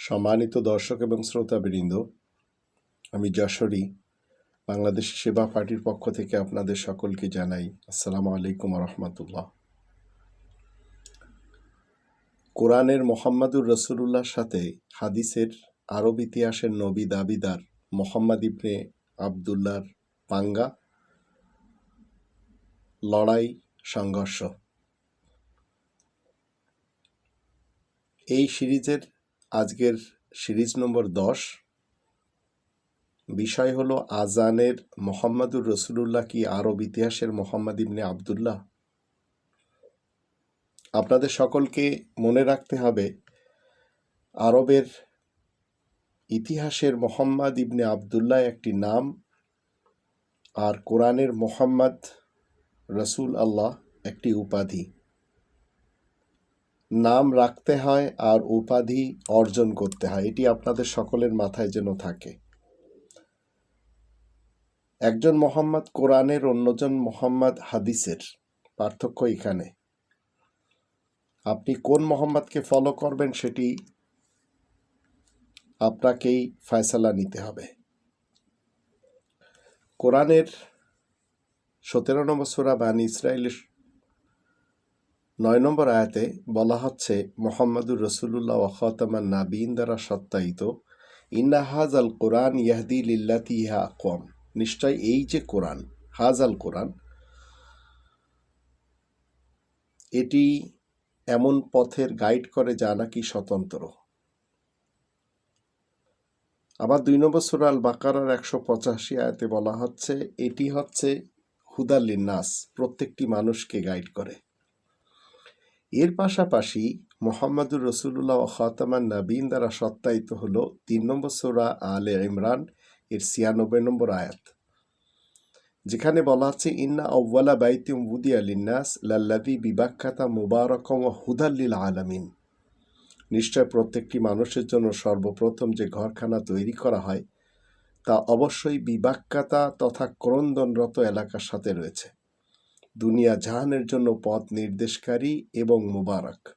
সম্মানিত দর্শক এবং শ্রোতাবৃন্দ, আমি যশোরী, বাংলাদেশ সেবা পার্টির পক্ষ থেকে আপনাদের সকলকে জানাই আসসালামু আলাইকুম রহমতুল্লাহ কোরআনের মোহাম্মদুর রসুল্লাহর সাথে হাদিসের আরব ইতিহাসের নবী দাবিদার মোহাম্মদ ইবনে আবদুল্লার পাঙ্গা লড়াই সংঘর্ষ। এই সিরিজের আজকের সিরিজ নম্বর দশ। বিষয় হলো আজানের মোহাম্মদুর রসুলুল্লাহ কি আরব ইতিহাসের মোহাম্মদ ইবনে আবদুল্লাহ? আপনাদের সকলকে মনে রাখতে হবে, আরবের ইতিহাসের মোহাম্মদ ইবনে আবদুল্লাহ একটি নাম আর কোরআনের মোহাম্মদ রসুল আল্লাহ একটি উপাধি। নাম রাখতে হয় আর উপাধি অর্জন করতে হয়। এটি আপনাদের সকলের মাথায় যেন থাকে। একজন মোহাম্মদ কোরআনের, অন্যজন মোহাম্মদ হাদিসের পার্থক্য এখানে। আপনি কোন মোহাম্মদকে ফলো করবেন সেটি আপনাকেই ফয়সালা নিতে হবে। কোরআনের সতেরো নম্বর সুরা বানী ইসরায়েলের নয় নম্বর আয়াতে বলা হচ্ছে, মোহাম্মদুর রসুল্লাহ ওয়াহতামান নাবিন দ্বারা সত্যায়িত, ইন্না হাজ আল কোরআন ইয়াহদি লিল্লাতি ইহা আকম নিশ্চয় এই যে কোরআন হাজ আল কোরআন, এটি এমন পথের গাইড করে যা নাকি স্বতন্ত্র। আবার দুই নম্বর সুরা আল বাকারার একশো পঁচাশি আয়াতে বলা হচ্ছে, এটি হচ্ছে হুদাল্লিনাস প্রত্যেকটি মানুষকে গাইড করে। এর পাশাপাশি মোহাম্মদুর রসুল্লাহ খাতামান নাবিন দ্বারা সত্যায়িত হল তিন নম্বর সোরা আলে ইমরান এর ছিয়ানব্বই নম্বর আয়াত। যেখানে বলা আছে, ইন্না আউ্বালা বাইতিম উদি আলিন্নাস লাল্লাদি বিবাখ্যাতা মুবারকম হুদাল্লিল আলামিন। নিশ্চয় প্রত্যেকটি মানুষের জন্য সর্বপ্রথম যে ঘরখানা তৈরি করা হয়, তা অবশ্যই বিবাক্যাতা তথা ক্রন্দনরত এলাকার সাথে রয়েছে। দুনিয়া জাহানের জন্য পথ নির্দেশকারী এবং মুবারক।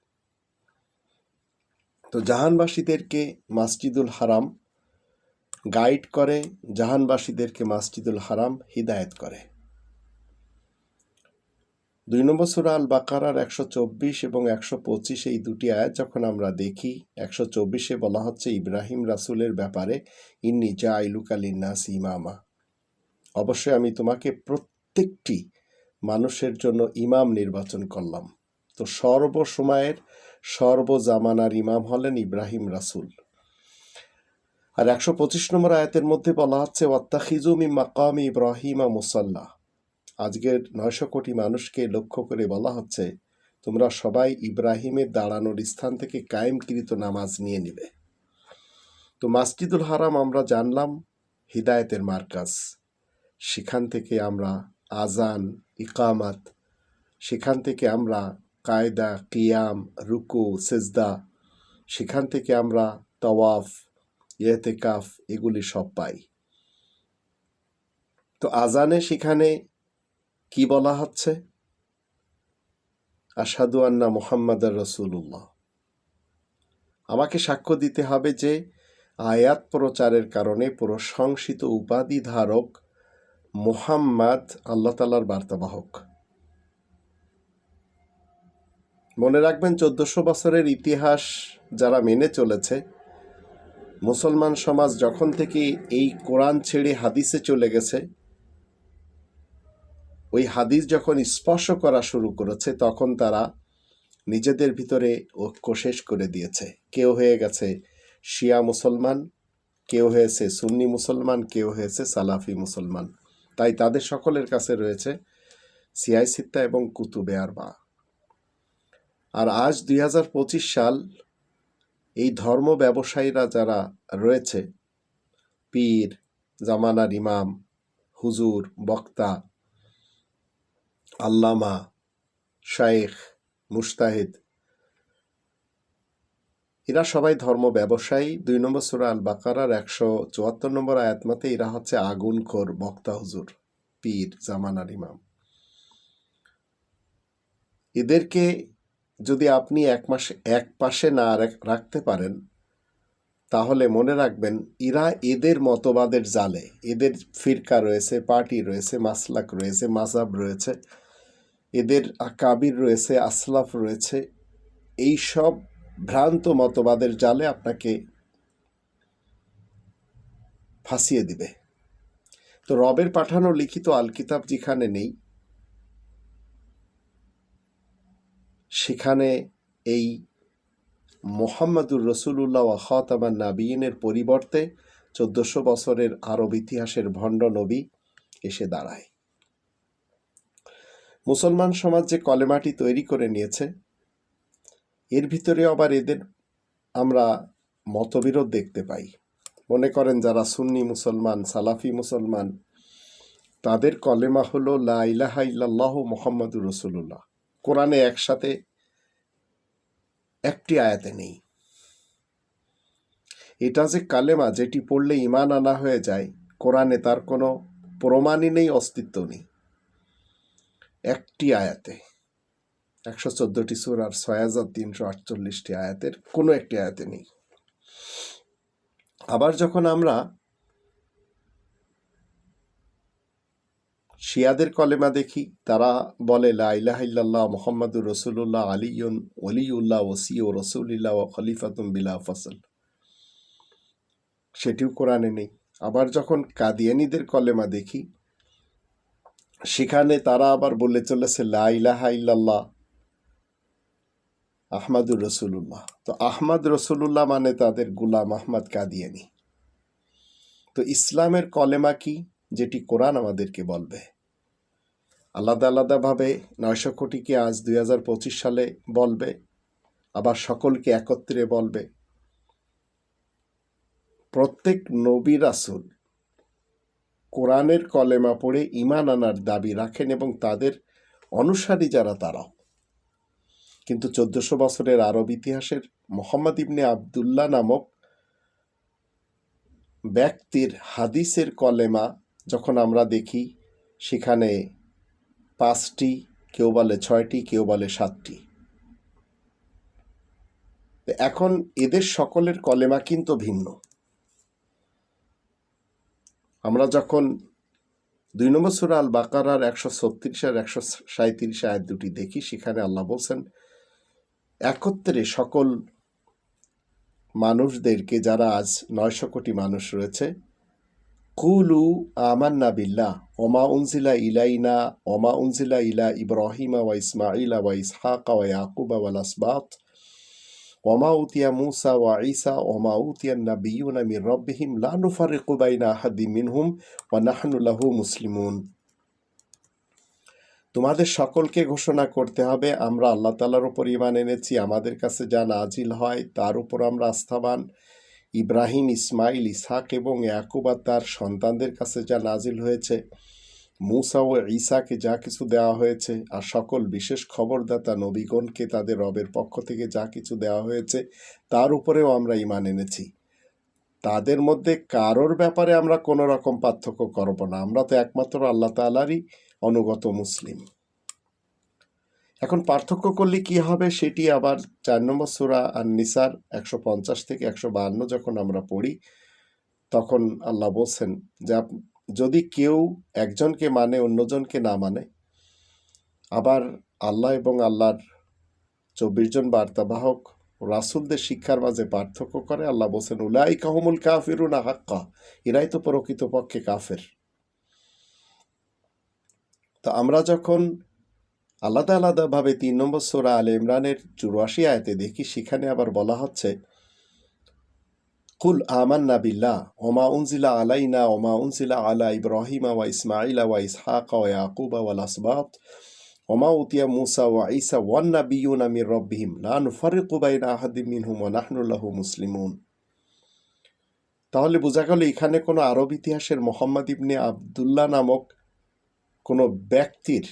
তো জাহানবাসীদেরকে মাসজিদুল হারাম গাইড করে, জাহানবাসীদেরকে মাসজিদুল হারাম হিদায়ত করে। দুই নম্বর সুরা আল বাকারার একশো চব্বিশ এবং একশো পঁচিশ এই দুটি আয়াত যখন আমরা দেখি, একশো চব্বিশে বলা হচ্ছে, ইব্রাহিম রাসুলের ব্যাপারে ইন্নি জা আইলুকালিনাস ইমামা। অবশ্যই আমি তোমাকে প্রত্যেকটি মানুষের জন্য ইমাম নির্বাচন করলাম। তো সর্বসময়ের সর্বজামানার ইমাম হলেন ইব্রাহিম রাসুল। আর একশো পঁচিশ নম্বর আয়াতের মধ্যে বলা হচ্ছে ওয়াত্তাখিজুমি মাকাম ইব্রাহিমা মুসাল্লাহ আজকের নয়শো কোটি মানুষকে লক্ষ্য করে বলা হচ্ছে, তোমরা সবাই ইব্রাহিমের দাঁড়ানোর স্থান থেকে কায়েমকৃত নামাজ নিয়ে নিবে। তো মাসজিদুল হারাম আমরা জানলাম, হিদায়তের মার্কাজ। সেখান থেকে আমরা আজান ইকামাত। সেখান থেকে আমরা কায়দা, কিয়াম, রুকু, সেজদা, সেখান থেকে আমরা তওয়াফ ইয়েতেকাফ এগুলি সব পাই। তো আজানে সেখানে কি বলা হচ্ছে? আসাদু আন্না মোহাম্মদ রসুল্লাহ আমাকে সাক্ষ্য দিতে হবে যে আয়াত প্রচারের কারণে প্রশংসিত উপাধি ধারক মোহাম্মদ আল্লাহ তালার বার্তাবাহক। মনে রাখবেন, চোদ্দশো বছরের ইতিহাস যারা মেনে চলেছে, মুসলমান সমাজ যখন থেকে এই কোরআন ছেড়ে হাদিসে চলে গেছে, ওই হাদিস যখন স্পর্শ করা শুরু করেছে, তখন তারা নিজেদের ভিতরে ঐক্য শেষ করে দিয়েছে। কেউ হয়ে গেছে শিয়া মুসলমান, কেউ হয়েছে সুন্নি মুসলমান, কেউ হয়েছে সালাফি মুসলমান। তাই তাদের সকলের কাছে রয়েছে সিয়াই সিত্তা এবং কুতুবে আর বা আর আজ দুই হাজার পঁচিশ সাল এই ধর্ম ব্যবসায়ীরা যারা রয়েছে, পীর, জামানার ইমাম, হুজুর, বক্তা, আল্লামা, শায়েখ, মুস্তাহিদ এরা সবাই ধর্ম ব্যবসায়ী। দুই নম্বর সুরা আল বাকারার একশো চুয়াত্তর নম্বর আয়াত মতে এরা হচ্ছে আগুন খোর বক্তা হুজুর, পীর, জামানার ইমাম। এদেরকে যদি আপনি এক মাসে এক পাশে না রাখতে পারেন, তাহলে মনে রাখবেন এরা এদের মতবাদের জালে। এদের ফিরকা রয়েছে, পার্টি রয়েছে, মাসলাক রয়েছে মাজাব রয়েছে, এদের আকাবির রয়েছে, আসলাফ রয়েছে। এই সব ভ্রান্ত মতবাদের জালে আপনাকে ফাঁসিয়ে দিবে। তো রবের পাঠানো লিখিত আল কিতাব যেখানে নেই, সেখানে এই মোহাম্মদুর রসুল্লাহ খাতামান নাবিয়িনের পরিবর্তে চোদ্দশো বছরের আরব ইতিহাসের ভণ্ড নবী এসে দাঁড়ায়। মুসলমান সমাজ যে কলেমাটি তৈরি করে নিয়েছে এর ভিতরে আবার এদের আমরা মতবিরোধ দেখতে পাই। মনে করেন যারা সুন্নি মুসলমান, সালাফি মুসলমান, তাদের কলেমা হলো লা ইলাহা মোহাম্মদুর রসুল্লাহ কোরআনে একসাথে একটি আয়াতে নেই। এটা যে কালেমা যেটি পড়লে ইমান আনা হয়ে যায়, কোরআনে তার কোনো প্রমাণই নেই অস্তিত্ব নেই। একটি আয়াতে। একশো চোদ্দটি সুর আর ছয় হাজার তিনশো আটচল্লিশটি আয়াতের কোনো একটি আয়াতে নেই। আবার যখন আমরা শিয়াদের কলেমা দেখি, তারা বলে লাইলাহিল্লাহ মোহাম্মদুর রসুল্লাহ আলিউন অলিউল্লাহ ওসি ও রসুলিল্লাহ ও খলিফাতুম বিলা ফসল। সেটিও কোরআনে নেই। আবার যখন কাদিয়ানিদের কলেমা দেখি, সেখানে তারা আবার বলে চলেছে লাইলাহা ইল্লাল্লাহ আহমাদুর রসুল্লাহ তো আহমদ রসুল্লাহ মানে তাদের গুলাম আহমদ কাদিয়ানি। তো ইসলামের কলেমা কি? যেটি কোরআন আমাদেরকে বলবে। আলাদা আলাদাভাবে নয়শো কোটিকে আজ দুই পঁচিশ সালে বলবে, আবার সকলকে একত্রে বলবে। প্রত্যেক নবী রাসুল কোরআনের কলেমা পড়ে ইমান আনার দাবি রাখেন এবং তাদের অনুসারী যারা তারাও। কিন্তু চোদ্দশো বছরের আরব ইতিহাসের মোহাম্মদ ইবনে আবদুল্লাহ নামক ব্যক্তির হাদিসের কলেমা যখন আমরা দেখি, সেখানে পাঁচটি, কেউ বলে ছয়টি, কেউ বলে সাতটি। এখন এদের সকলের কলেমা কিন্তু ভিন্ন। আমরা যখন দুই নম্বর সুরা আল বাকারার একশো ছত্রিশ আর একশো সাঁত্রিশ আয়াত দুটি দেখি, সেখানে আল্লাহ বলছেন একত্রে সকল মানুষদেরকে, যারা আজ নয়শো কোটি মানুষ রয়েছে, কুলু আমান্না বিল্লাহ, ওমা উনজিলা ইলাইনা, ওমা উনজিলা ইলা ইব্রাহিমা ওয়া ইসমাইলা ওয়া ইসহাকা ওয়া ইয়াকুবা ওয়াল আসবাত, ওমা উতিয়া মুসা ওয়া ঈসা, ওমা উতিয়া নাবিয়ুনা মির রব্বিহিম, লা নুফারিকু বাইনা আহাদিম মিনহুম ওয়া নাহনু লাহু মুসলিমুন। তোমাদের সকলকে ঘোষণা করতে হবে, আমরা আল্লাহ তালার উপর ইমান এনেছি, আমাদের কাছে যা নাজিল হয় তার উপর আমরা আস্থাবান। ইব্রাহিম, ইসমাইল ইসাক এবং ইয়াকুবা তার সন্তানদের কাছে যা নাজিল হয়েছে, মুসা ও ঈসাকে যা কিছু দেওয়া হয়েছে আর সকল বিশেষ খবরদাতা নবীগণকে তাদের রবের পক্ষ থেকে যা কিছু দেওয়া হয়েছে তার উপরেও আমরা ইমান এনেছি। তাদের মধ্যে কারোর ব্যাপারে আমরা কোনো রকম পার্থক্য করব না, আমরা তো একমাত্র আল্লাহ তালারই অনুগত মুসলিম। এখন পার্থক্য করলে কি হবে সেটি আবার চার নম্বর সুরা আর নিসার একশো পঞ্চাশ থেকে একশো বাহান্ন যখন আমরা পড়ি, তখন আল্লাহ বলছেন যে যদি কেউ একজনকে মানে অন্যজনকে না মানে আবার আল্লাহ এবং আল্লাহর চব্বিশ জন বার্তাবাহক রাসুলদের শিক্ষার মাঝে পার্থক্য করে, আল্লাহ বলছেন উলাই কাহমুল কাফিরুনা হাক্কা এরাই তো প্রকৃতপক্ষে কাফের। তো আমরা যখন আলাদা আলাদাভাবে তিন নম্বর সোরা আল ইমরানের চুরাশি আয়তে দেখি, সেখানে আবার বলা হচ্ছে, কুল আমান্না বিল্লাহ ওমা উনজিলা আলাইনা ওমা উনজিলা আলা ইব্রাহিমা ওয়া ইসমাইলা ওয়া ইসহাকা ওয়া ইয়াকুবা ওয়াল আসবাত ওমা উতিয়া মুসা ওয়া ঈসা ওয়ান নাবিয়ুনা মির রব্বিহিম, লা নুফারিকু বাইনা আহাদিম মিনহুম ওয়া নাহনু লাহু মুসলিমুন। তাহলে বোঝা গেল এখানে কোনো আরব ইতিহাসের মোহাম্মদ ইবনে আবদুল্লাহ নামক কোনো ব্যক্তির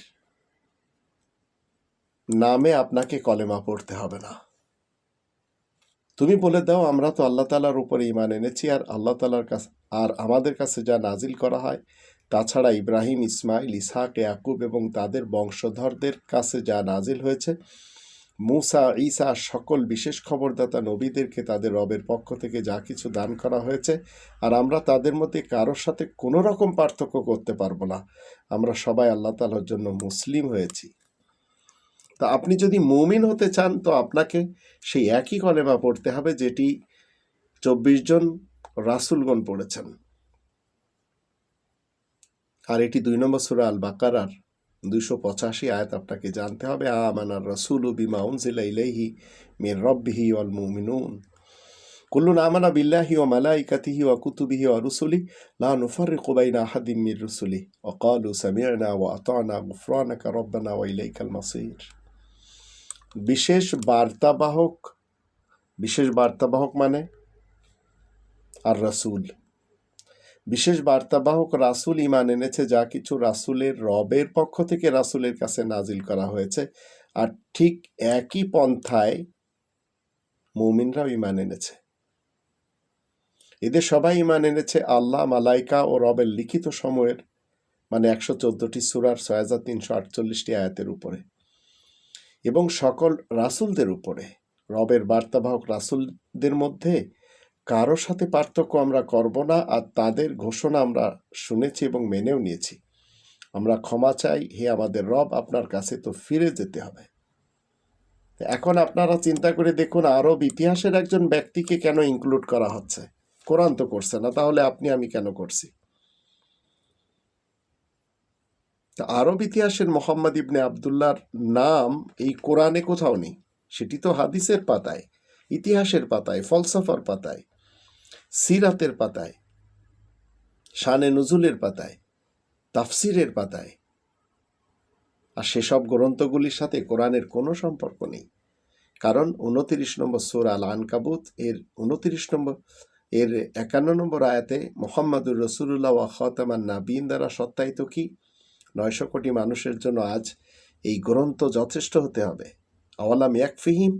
নামে আপনাকে কলেমা পড়তে হবে না। তুমি বলে দাও, আমরা তো আল্লাহ তালার উপরে ইমান এনেছি আর আল্লাহ তালার কাছে, আর আমাদের কাছে যা নাজিল করা হয়, তাছাড়া ইব্রাহিম, ইসমাইল, ইসহাক, ইয়াকুব এবং তাদের বংশধরদের কাছে যা নাজিল হয়েছে মুসা, ঈসা, সকল বিশেষ খবরদাতা নবীদেরকে তাদের রবের পক্ষ থেকে যা কিছু দান করা হয়েছে, আর আমরা তাদের মধ্যে কারোর সাথে কোনো রকম পার্থক্য করতে পারব না। আমরা সবাই আল্লাহ তালার জন্য মুসলিম হয়েছি। তা আপনি যদি মুমিন হতে চান, তো আপনাকে সেই একই কলেমা পড়তে হবে যেটি চব্বিশ জন রাসুলগণ পড়েছেন। আর এটি দুই নম্বর সুরা আল বাকারার দুইশো পঁচাশি আয়াত আপনাকে জানতে হবে। আমানার রসুল বিমা উনজিলা মির রব্বিহি ওয়াল মুমিনুন। কুল্লুন আমানা বিল্লাহি ওয়া মালাইকাতিহি ওয়া কুতুবিহি ওয়া রুসুলি, লা নুফাররিকু বাইনা আহাদিন মির রুসুলি। ওয়া ক্বালু সামি'না ওয়া আতা'না গুফরানাকা রব্বানা ওয়া ইলাইকাল মাসির। বিশেষ বার্তাবাহক বিশেষ বার্তাবাহক মানে আর রাসূল। বিশেষ বার্তাবাহক রাসূল ইমান এনেছে, যা কিছু রাসূলের রবের পক্ষ থেকে রাসুলের কাছে নাজিল করা হয়েছে। আর ঠিক একই পন্থায় মুমিনরাও ইমান এনেছে। এদের সবাই ইমান এনেছে আল্লাহ, মালাইকা ও রবের লিখিত সময়ের মানে একশো চোদ্দটি সুরার ছয় হাজার তিনশো আটচল্লিশটি আয়াতের উপরে। এবং সকল রাসুলদের উপরে, রবের বার্তাবাহক রাসূলদের মধ্যে কারোর সাথে পার্থক্য আমরা করব না আর তাদের ঘোষণা আমরা শুনেছি এবং মেনেও নিয়েছি। আমরা ক্ষমা চাই, হে আমাদের রব, আপনার কাছে তো ফিরে যেতে হবে। এখন আপনারা চিন্তা করে দেখুন, আরব ইতিহাসের একজন ব্যক্তিকে কেন ইনক্লুড করা হচ্ছে? কোরআন তো করছে না, তাহলে আপনি, আমি কেন করছি? তা আরব ইতিহাসের মোহাম্মদ ইবনে আবদুল্লার নাম এই কোরআনে কোথাও নেই। সেটি তো হাদিসের পাতায়, ইতিহাসের পাতায়, ফলসফার পাতায়। সিরাতের পাতায়, শানে নজুলের পাতায়, তাফসিরের পাতায়। আর সেসব গ্রন্থগুলির সাথে কোরআনের কোনো সম্পর্ক নেই। কারণ উনতিরিশ নম্বর সোর আল আনকাবুত এর উনতিরিশ নম্বর, এর একান্ন নম্বর আয়াতে মোহাম্মদুর রসুল্লাহ খতামান নাবিন দ্বারা সত্যায়িত কি? নয়শো কোটি মানুষের জন্য আজ এই গ্রন্থ যথেষ্ট হতে হবে। আওয়ালাম ইয়াকফিহিম?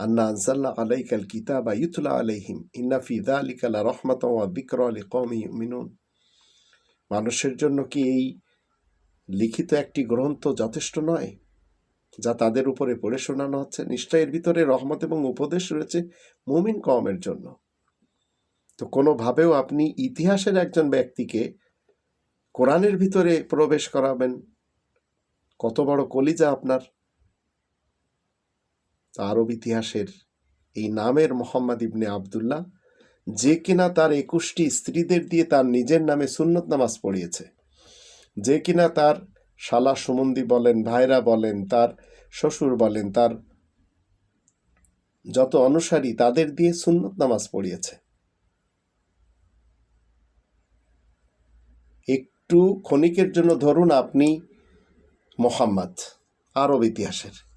আন্না আনসাল্লা আলাইকাল কিতাব ইউতলা আলাইহিম, ইন্না ফি যালিকা লা রাহমাতাও ওয়া যিকরা লিকওমি ইউমিনুন। মানুষের জন্য কি এই লিখিত একটি গ্রন্থ যথেষ্ট নয়, যা তাদের উপরে পড়ে শোনানো হচ্ছে? নিশ্চয় এর ভিতরে রহমত এবং উপদেশ রয়েছে মুমিন কমের জন্য। তো কোনোভাবেও আপনি ইতিহাসের একজন ব্যক্তিকে কোরআনের ভিতরে প্রবেশ করাবেন, কত বড় কলিজা আপনার। আরব ইতিহাসের এই নামের মোহাম্মদ ইবনে আবদুল্লাহ যে কিনা তার একুশটি স্ত্রীদের দিয়ে তার নিজের নামে সুন্নত নামাজ পড়িয়েছে। যে কিনা তার শালা সুমন্দি বলেন, ভাইরা বলেন, তার শ্বশুর বলেন, তার যত অনুসারী তাদের দিয়ে সুন্নত নামাজ পড়িয়েছে। একটু ক্ষণিকের জন্য ধরুন আপনি মোহাম্মদ, আরব ইতিহাসের।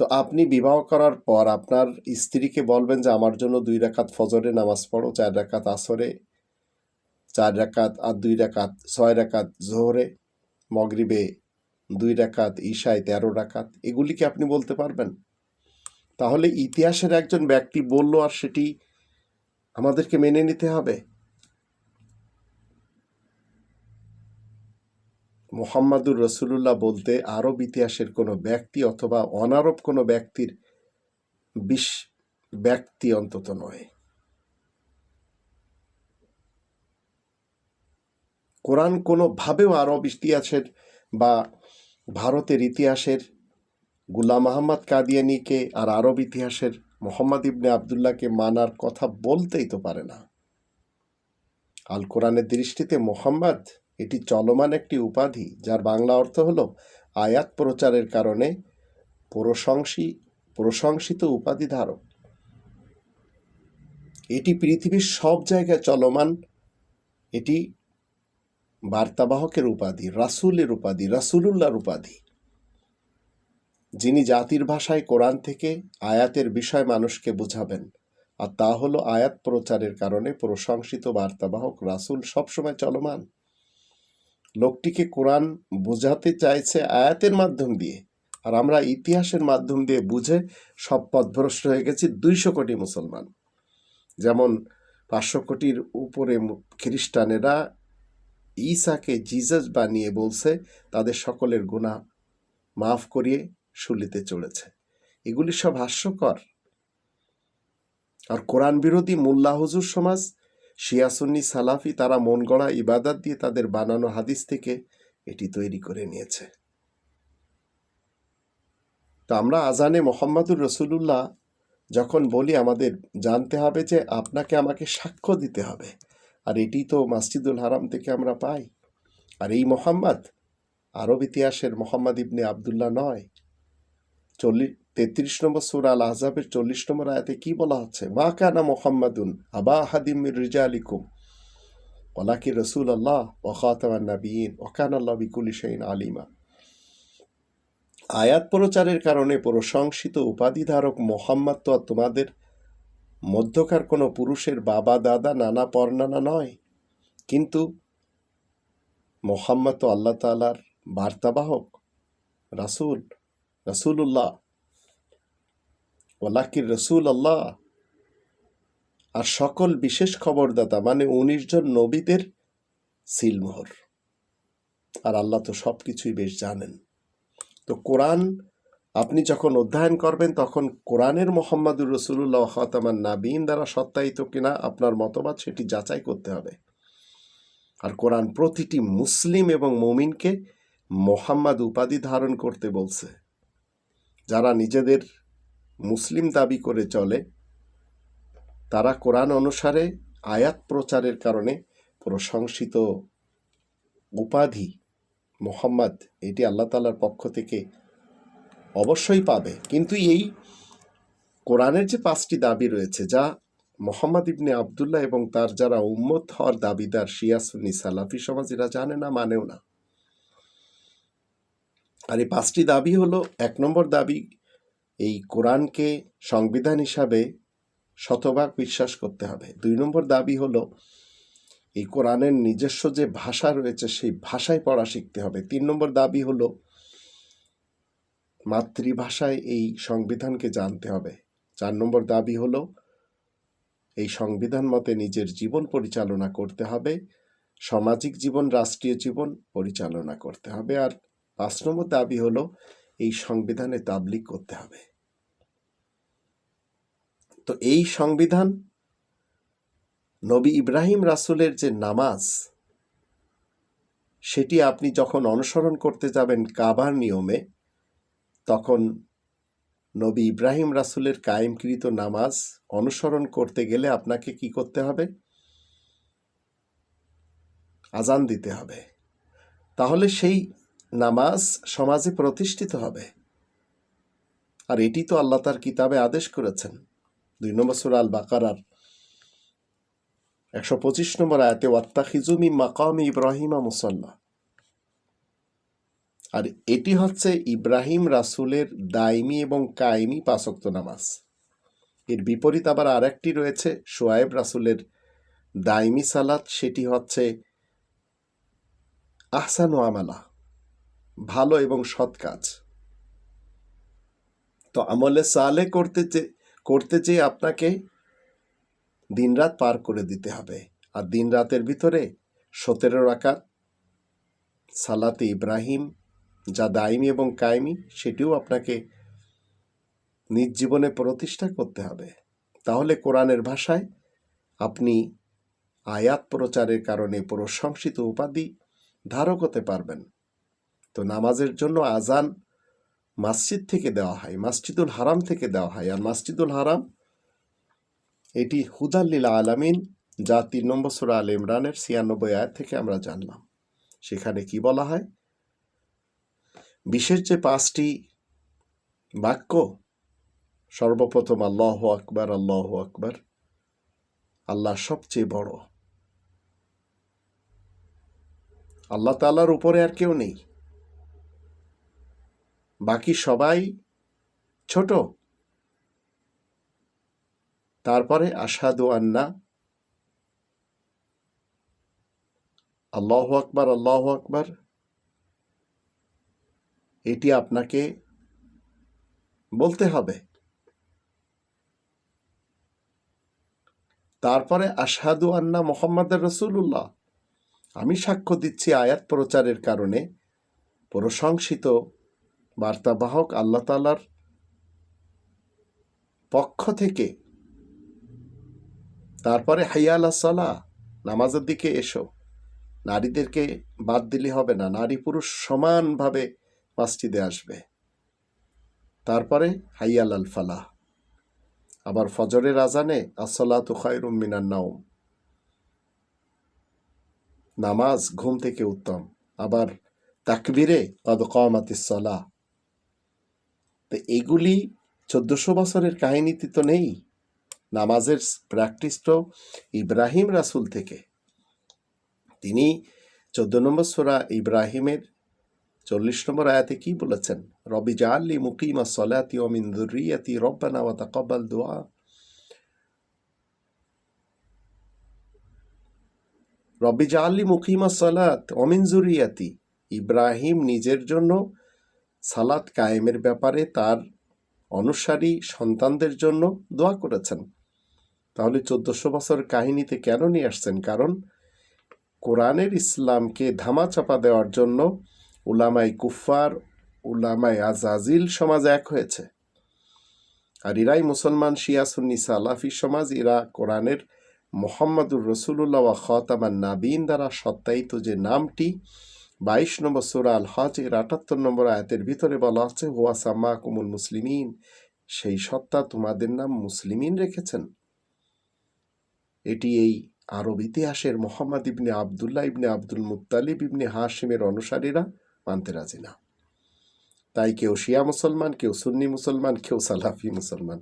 তো আপনি বিবাহ করার পর আপনার স্ত্রীকে বলবেন যে, আমার জন্য দুই রাকাত ফজরে নামাজ পড়ো, চার রাকাত আসরে, চার রাকাত আর দুই রাকাত, ছয় রাকাত জোহরে, মগরিবে দুই রাকাত, ঈশায় তেরো রাকাত। এগুলি কি আপনি বলতে পারবেন? তাহলে ইতিহাসের একজন ব্যক্তি বলল, আর সেটি আমাদেরকে মেনে নিতে হবে? মোহাম্মদুর রসুল্লাহ বলতে আরব ইতিহাসের কোনো ব্যক্তি অথবা অনারব কোনো ব্যক্তির বিশ ব্যক্তি অন্তত নয়। কোরআন কোনোভাবেও আরব ইতিহাসের বা ভারতের ইতিহাসের গুলাম আহমদ কাদিয়ানিকে আর আরব ইতিহাসের মোহাম্মদ ইবনে আবদুল্লাহকে মানার কথা বলতেই তো পারে না। আল কোরআনের দৃষ্টিতে মোহাম্মদ এটি চলমান একটি উপাধি, যার বাংলা অর্থ হল আয়াত প্রচারের কারণে প্রশংসী, প্রশংসিত উপাধি ধারক। এটি পৃথিবীর সব জায়গায় চলমান, এটি বার্তাবাহকের উপাধি, রাসুলের উপাধি, রাসুলুল্লাহর উপাধি। যিনি জাতির ভাষায় কোরআন থেকে আয়াতের বিষয় মানুষকে বুঝাবেন, আর তা হলো আয়াত প্রচারের কারণে প্রশংসিত বার্তাবাহক রাসুল সবসময় চলমান। লোকটিকে কোরআন বোঝাতে চাইছে আয়াতের মাধ্যম দিয়ে। আর আমরা ইতিহাসের মাধ্যম দিয়ে বুঝে সব পথভ্রষ্ট হয়ে গেছি দুইশো কোটি মুসলমান। যেমন পাঁচশো কোটির উপরে খ্রিস্টানেরা ঈসাকে জিজাস বানিয়ে বলছে, তাদের সকলের গুণা মাফ করিয়ে শুলিতে চড়েছে এগুলি সব হাস্যকর। আর কোরআন বিরোধী মোল্লা হুজুর সমাজ শিয়াসুন্নি সালাফি তারা মন গড়া ইবাদত দিয়ে তাদের বানানো হাদিস থেকে এটি তৈরি করে নিয়েছে। তা আমরা আজানে মোহাম্মদুর রসুলুল্লাহ যখন বলি, আমাদের জানতে হবে যে আপনাকে আমাকে সাক্ষ্য দিতে হবে। আর এটি তো মাসজিদুল হারাম থেকে আমরা পাই। আর এই মোহাম্মদ আরব ইতিহাসের মোহাম্মদ ইবনে আবদুল্লাহ নয়। চল্লিশ তেত্রিশ নম্বর সুর আল আহজাবের চল্লিশ নম্বর আয়াতে কি বলা হচ্ছে? মা কানা মোহাম্মদুন আবা হাদিম রিজা আলিকুম ওলাকি রসুল আল্লাহ ওখাতামান নাবিয়িন ওকান আল্লাহ বিকুলি শাইন আলিমা। আয়াত প্রচারের কারণে প্রশংসিত উপাধিধারক মোহাম্মদ তো তোমাদের মধ্যকার কোনো পুরুষের বাবা, দাদা, নানা, পরনানা নয়। কিন্তু মোহাম্মদ তো আল্লাহ তালার বার্তাবাহক রাসুল রসুল্লাহ ওলাকির রসুল আল্লাহ আর সকল বিশেষ খবরদাতা মানে উনিশ জন নবীদের সিলমোহর। আর আল্লাহ তো সব কিছুই বেশ জানেন। তো কোরআন, আপনি যখন অধ্যয়ন করবেন, তখন কোরআনের মোহাম্মদুর রসুল্লাহ খাতামান নাবিন দ্বারা সত্যায়িত কিনা আপনার মতবাদ সেটি যাচাই করতে হবে। আর কোরআন প্রতিটি মুসলিম এবং মুমিনকে মোহাম্মদ উপাধি ধারণ করতে বলছে। যারা নিজেদের মুসলিম দাবি করে চলে, তারা কোরআন অনুসারে আয়াত প্রচারের কারণে প্রশংসিত উপাধি মোহাম্মদ, এটি আল্লাহ তালার পক্ষ থেকে অবশ্যই পাবে। কিন্তু এই কোরআনের যে পাঁচটি দাবি রয়েছে, যা মোহাম্মদ ইবনে আবদুল্লাহ এবং তার যারা উম্মত হওয়ার দাবিদার শিয়াসুন্নি সালাফি সমাজ, এরা জানে না, মানেও না। আর এই পাঁচটি দাবি হলো, এক নম্বর দাবি এই কোরআনকে সংবিধান হিসাবে শতভাগ বিশ্বাস করতে হবে। দুই নম্বর দাবি হলো, এই কোরআনের নিজস্ব যে ভাষা রয়েছে, সেই ভাষায় পড়া শিখতে হবে। তিন নম্বর দাবি হলো, মাতৃভাষায় এই সংবিধানকে জানতে হবে। চার নম্বর দাবি হলো, এই সংবিধান মতে নিজের জীবন পরিচালনা করতে হবে, সামাজিক জীবন, রাষ্ট্রীয় জীবন পরিচালনা করতে হবে। আর পাঁচ নম্বর দাবি হলো, এই সংবিধানে তাবলিক করতে হবে। তো এই সংবিধান নবী ইব্রাহিম রাসুলের যে নামাজ, সেটি আপনি যখন অনুসরণ করতে যাবেন কাবার নিয়মে, তখন নবী ইব্রাহিম রাসুলের কায়েমকৃত নামাজ অনুসরণ করতে গেলে আপনাকে কি করতে হবে? আজান দিতে হবে। তাহলে সেই নামাজ সমাজে প্রতিষ্ঠিত হবে। আর এটি তো আল্লাহ তার কিতাবে আদেশ করেছেন। দুই নম্বর সুরা আল বাকারার একশো পঁচিশ নম্বর আয়াতে ওয়াত্তা খিজুমি মাকাম ইব্রাহিমা মুসল্লা। আর এটি হচ্ছে ইব্রাহিম রাসুলের দাইমি এবং কায়েমি পাঁচক্ত নামাজ। এর বিপরীত আবার আরেকটি রয়েছে সোয়েব রাসুলের দাইমি সালাত, সেটি হচ্ছে, আহসান আমালা, ভালো এবং সৎ কাজ। তো আমলে সালে করতে যে করতে চেয়ে আপনাকে দিনরাত পার করে দিতে হবে। আর দিন রাতের ভিতরে সতেরো রাকাত সালাতে ইব্রাহিম, যা দাইমি এবং কায়েমি, সেটিও আপনাকে নিজ জীবনে প্রতিষ্ঠা করতে হবে। তাহলে কোরআনের ভাষায় আপনি আয়াত প্রচারের কারণে প্রশংসিত উপাধি ধারক হতে পারবেন। তো নামাজের জন্য আজান মসজিদ থেকে দেওয়া হয়, মসজিদুল হারাম থেকে দেওয়া হয়। আর মসজিদুল হারাম, এটি হুদাল্লিল আলামিন যা তিন নম্বর সুরা আল ইমরানের ছিয়ানব্বই আয়াত থেকে আমরা জানলাম। সেখানে কি বলা হয়? বিশেষ যে পাঁচটি বাক্য, সর্বপ্রথম আল্লাহ আকবার আল্লাহ আকবার, আল্লাহ সবচেয়ে বড়। আল্লাহ তালার উপরে আর কেউ নেই। বাকি সবাই ছোট। তারপরে আসাদু আন্না। আল্লাহ আকবার আল্লাহ আকবার। এটি আপনাকে বলতে হবে। তারপরে আসাদু আন্না মোহাম্মদ রসুল্লাহ আমি সাক্ষ্য দিচ্ছি আয়াত প্রচারের কারণে প্রশংসিত বার্তাবাহক আল্লাহ তালার পক্ষ থেকে। তারপরে হাইয়াল সালা নামাজের দিকে এসো। নারীদেরকে বাদ দিলে হবে না, নারী পুরুষ সমানভাবে মাসজিদে আসবে। তারপরে হাইয়াল আল ফালাহ, আবার ফজরের আজানে আসলাত খায়রুম মিনান নাওম। নামাজ ঘুম থেকে উত্তম, আবার তাকবিরে কদ কমাতিস সলা তো এগুলি চোদ্দশো বছরের কাহিনীতে তো নেই। নামাজের প্র্যাকটিস তো ইব্রাহিম রাসুল থেকে। তিনি চোদ্দ নম্বর সোরা ইব্রাহিমের চল্লিশ নম্বর আয়াতে কি বলেছেন? রবি জাল্লি মুকিমা সলাতি ওমিন দুরিয়াতি রব্বানা ওয়া দোয়া রব্বি মুকিমা সলাত অমিন জুরিয়াতি ইব্রাহিম নিজের জন্য সালাত কায়েমের ব্যাপারে তার অনুসারী সন্তানদের জন্য দোয়া করেছেন। তাহলে চোদ্দশো বছর কাহিনীতে কেন নিয়ে আসছেন? কারণ কোরআনের ইসলামকে ধামাচাপা দেওয়ার জন্য উলামাই কুফার উলামাই আজাজিল সমাজ এক হয়েছে। আর ইরাই মুসলমান, শিয়া, সুন্নি, সালাফি সমাজ, এরা কোরআনের মোহাম্মদুর রসুল্লাহ খতামান নাবিন দ্বারা সত্যায়িত যে নামটি বাইশ নম্বর সুরা আল হজ এর আটাত্তর নম্বর আয়াতের ভিতরে বলা হচ্ছে, হুয়া সাম্মা কুমুল মুসলিমিন সেই সত্তা তোমাদের নাম মুসলিমিন রেখেছেন। এটি এই আরব ইতিহাসের মোহাম্মদ ইবনে আবদুল্লাহ ইবনে আব্দুল মুত্তালিব ইবনে হাশিমের অনুসারীরা মানতে রাজি না। তাই কেউ শিয়া মুসলমান, কেউ সুন্নি মুসলমান, কেউ সালাফি মুসলমান।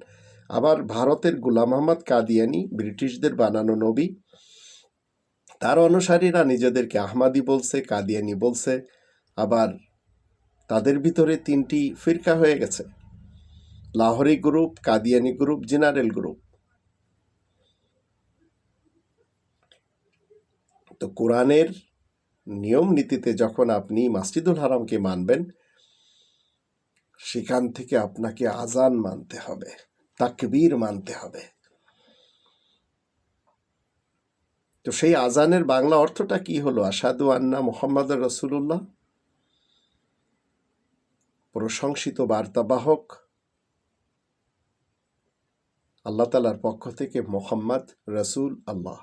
আবার ভারতের গুলাম আহমদ কাদিয়ানি ব্রিটিশদের বানানো নবী তার অনুসারীরা নিজেদেরকে আহমাদি বলছে, কাদিয়ানি বলছে। আবার তাদের ভিতরে তিনটি ফিরকা হয়ে গেছে। Lahori group, Qadiani group, general group. তো কোরআনের নিয়ম নীতিতে যখন আপনি মাসজিদুল হারামকে মানবেন, সেখান থেকে আপনাকে আজান মানতে হবে, তাকবীর মানতে হবে। তো সেই আজানের বাংলা অর্থটা কি হলো? আসাদু আন্না মোহাম্মদ রসুল্লাহ প্রশংসিত বার্তাবাহক। আল্লাহ তালার পক্ষ থেকে মোহাম্মদ রসুল আল্লাহ।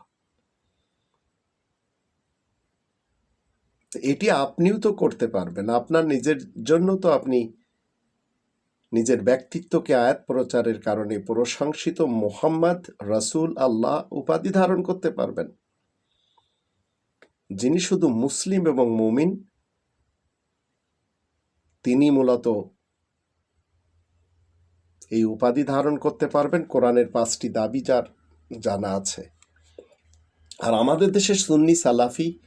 এটি আপনিও তো করতে পারবেন। আপনার নিজের জন্য তো আপনি নিজের ব্যক্তিত্বকে আয়াত প্রচারের কারণে প্রশংসিত মোহাম্মদ রসুল আল্লাহ উপাধি ধারণ করতে পারবেন। যিনি শুধু মুসলিম এবং মুমিন, তিনি মূলত এই উপাধি ধারণ করতে পারবেন কোরআনের পাঁচটি দাবি যার জানা আছে। আর আমাদের দেশে সুন্নি, সালাফি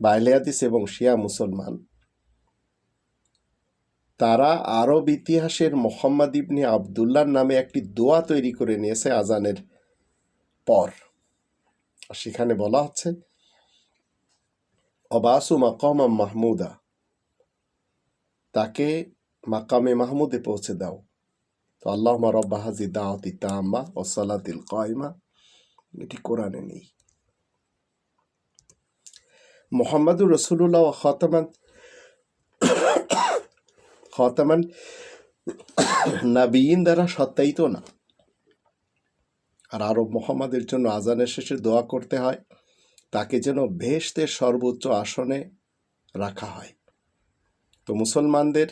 বাইলিয়াদিস এবং শিয়া মুসলমান, তারা আরব ইতিহাসের মোহাম্মদ ইবনে আবদুল্লার নামে একটি দোয়া তৈরি করে নিয়েছে আজানের পর। সেখানে বলা হচ্ছে অবাসু মাকামা মাহমুদা তাকে মাকামে মাহমুদে পৌঁছে দাও তো আল্লাহ রব্বা হাজি দাওয়াতি ও সালাতিল কয়মা এটি কোরআনে নেই মোহাম্মদুর রসুল্লাহ খতমান খতমান নাবিয়িন দ্বারা সত্যায়িত না। আর আরব মোহাম্মদের জন্য আজানের শেষে দোয়া করতে হয়। তাকে যেন ভেস্তের সর্বোচ্চ আসনে রাখা হয়। তো মুসলমানদের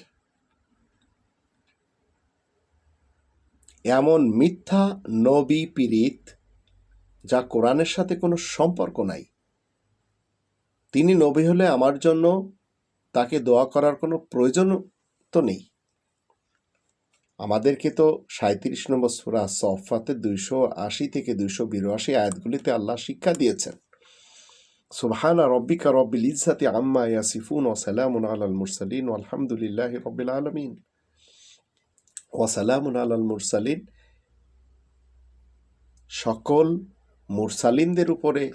এমন মিথ্যা নবী পীড়িত, যা কোরআনের সাথে কোনো সম্পর্ক নাই। তিনি নবী হলে আমার জন্য তাকে দোয়া করার কোনো প্রয়োজন তো নেই। আমাদেরকে তো সাঁত্রিশ নম্বর সুরা সফাতে দুইশো আশি থেকে দুইশো বিরাশি আয়াতগুলিতে আল্লাহ শিক্ষা দিয়েছেন। সুবহানা রব্বিকা রব্বিল ইজ্জাতি আম্মা ইয়াসিফুন ও সালামুন আলাল মুরসালিন আলহামদুলিল্লাহ রব্বিল আলমিন। ও সালামুন আলাল মুরসালিন। সকল মুরসালিনদের উপরে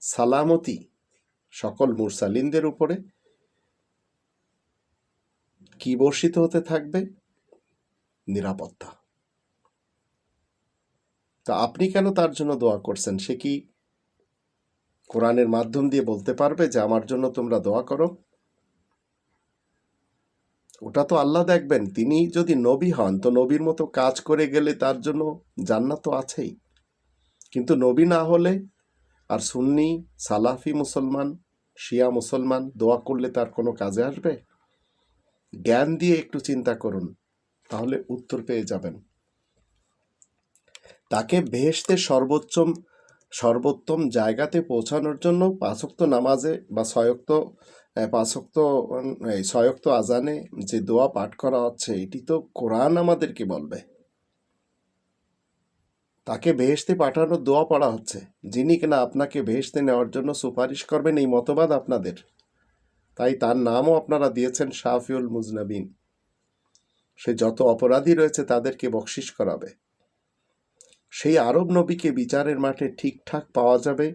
সালামতি সকল মুরসালিনদের উপরে কি বর্ষিত হতে থাকবে? নিরাপত্তা। তা আপনি কেন তার জন্য দোয়া করছেন? সে কি কোরআনের মাধ্যম দিয়ে বলতে পারবে যে আমার জন্য তোমরা দোয়া করো? ওটা তো আল্লাহ দেখবেন। তিনি যদি নবী হন, তো নবীর মতো কাজ করে গেলে তার জন্য জান্নাত তো আছেই। কিন্তু নবী না হলে আর সুন্নি, সালাফি মুসলমান, শিয়া মুসলমান দোয়া করলে তার কোনো কাজে আসবে? জ্ঞান দিয়ে একটু চিন্তা করুন, তাহলে উত্তর পেয়ে যাবেন। তাকে বেহেশতের সর্বোচ্চম সর্বোত্তম জায়গাতে পৌঁছানোর জন্য পাঁচক্ত নামাজে বা ছয়ক্ত আহ, পাঁচক্ত এই ছয়ক্ত আজানে যে দোয়া পাঠ করা হচ্ছে এটি তো কোরআন আমাদেরকে বলবে। তাকে বেহেশতে পাঠানোর দোয়া পড়া হচ্ছে। যিনি কিনা আপনাকে বেহেশতে নেওয়ার জন্য সুপারিশ করবেন এই মতবাদ আপনাদের। তাই তার নামও আপনারা দিয়েছেন শাফিউল মুজনাবিন। সে যত অপরাধী রয়েছে তাদেরকে বকশিস করাবে। সেই আরব নবীকে বিচারের মাঠে ঠিকঠাক পাওয়া যাবে,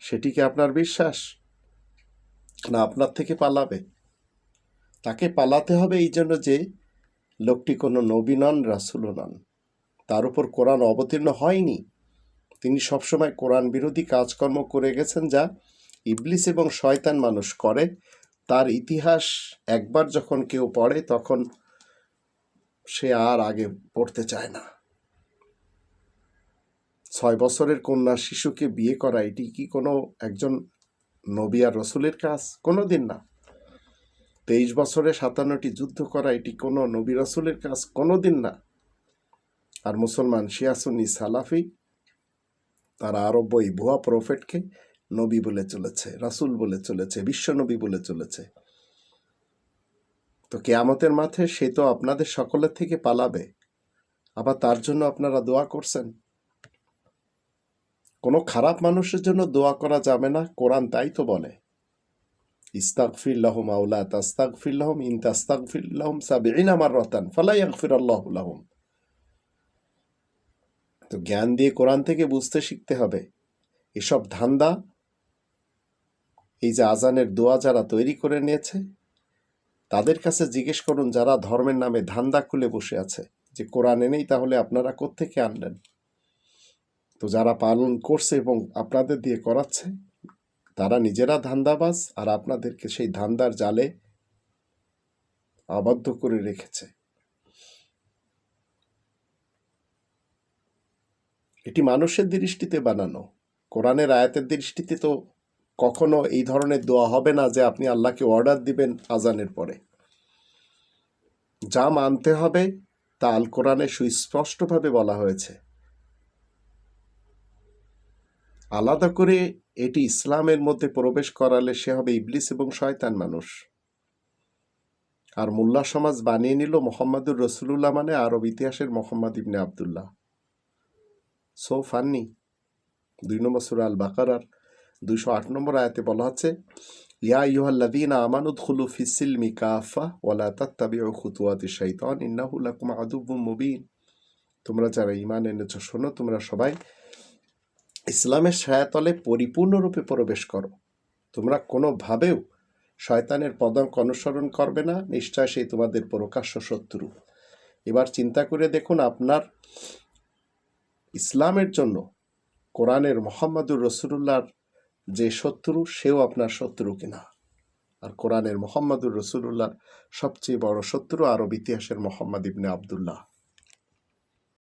সেটি কি আপনার বিশ্বাস? না, আপনার থেকে পালাবে। তাকে পালাতে হবে এই জন্য যে লোকটি কোনো নবী নন, রাসুলও নন। তার উপর কোরআন অবতীর্ণ হয়নি। তিনি সবসময় কোরআন বিরোধী কাজকর্ম করে গেছেন যা ইবলিস এবং শয়তান মানুষ করে। তার ইতিহাস একবার যখন কেউ পড়ে, তখন সে আর আগে পড়তে চায় না। ছয় বছরের কন্যা শিশুকে বিয়ে করা, এটি কি কোনো একজন নবী আর রসুলের কাজ? কোনো দিন না। তেইশ বছরে সাতান্নটি যুদ্ধ করা, এটি কোনো নবী রসুলের কাজ? কোনো দিন না। আর মুসলমান শিয়াসুন্নি সালাফি, তারা আরব্য বই ভুয়া প্রফেটকে নবী বলে চলেছে, রাসুল বলে চলেছে বিশ্বনবী বলে চলেছে। তো কেয়ামতের মাঠে সে তো আপনাদের সকলের থেকে পালাবে। আবার তার জন্য আপনারা দোয়া করছেন। কোনো খারাপ মানুষের জন্য দোয়া করা যাবে না, কোরআন তাই তো বলে। ইস্তাগফির লাহুম আউলা তাস্তাগফির লাহুম ইন তাস্তাগফির লাহুম সাবিঈনা মাররাতান, ফালা ইয়াগফির আল্লাহু লাহুম। তো জ্ঞান দিয়ে কোরআন থেকে বুঝতে শিখতে হবে। এসব ধান্দা, এই যে আজানের দোয়া যারা তৈরি করে নিয়েছে, তাদের কাছে জিজ্ঞেস করুন যারা ধর্মের নামে ধান্দা খুলে বসে আছে, যে কোরআনে নেই তাহলে আপনারা কোত্থেকে আনলেন? তো যারা পালন করছে এবং আপনাদের দিয়ে করাচ্ছে, তারা নিজেরা ধান্দাবাজ আর আপনাদেরকে সেই ধান্দার জালে আবদ্ধ করে রেখেছে। এটি মানুষের দৃষ্টিতে বানানো। কোরআনের আয়াতের দৃষ্টিতে তো কখনো এই ধরনের দোয়া হবে না যে আপনি আল্লাহকে অর্ডার দিবেন আজানের পরে। যা মানতে হবে তা আল কোরআনে সুস্পষ্টভাবে বলা হয়েছে। আলাদা করে এটি ইসলামের মধ্যে প্রবেশ করালে সে হবে ইবলিস এবং শয়তান মানুষ। আর মোল্লা সমাজ বানিয়ে নিল মোহাম্মদুর রসুল্লাহ মানে আরব ইতিহাসের মোহাম্মদ ইবনে আবদুল্লাহ। সো ফান্নি। দুই নম্বর সুরা আল বাকারার দুইশো আট নম্বর আয়াতে বলা হচ্ছে, ইয়া ইউহাল্লাদিনা আমানুদ খুলু ফিসিল মিকাফা ওয়ালা তাত্তাবিউ খুতুয়াতি শাইতান ইন্নাহু লাকুম আদুব্বুম মুবিন। তোমরা যারা ইমান এনেছো শোনো, তোমরা সবাই ইসলামের ছায়াতলে পরিপূর্ণরূপে প্রবেশ করো। তোমরা কোনোভাবেও শয়তানের পদাঙ্ক অনুসরণ করবে না, নিশ্চয় সেই তোমাদের প্রকাশ্য শত্রু। এবার চিন্তা করে দেখুন আপনার ইসলামের জন্য কোরআনের মোহাম্মদুর রসুল্লাহর যে শত্রু, সেও আপনার শত্রু কিনা? আর কোরআনের মোহাম্মদুর রসুল্লাহর সবচেয়ে বড় শত্রু আরব ইতিহাসের মোহাম্মদ ইবনে আবদুল্লাহ।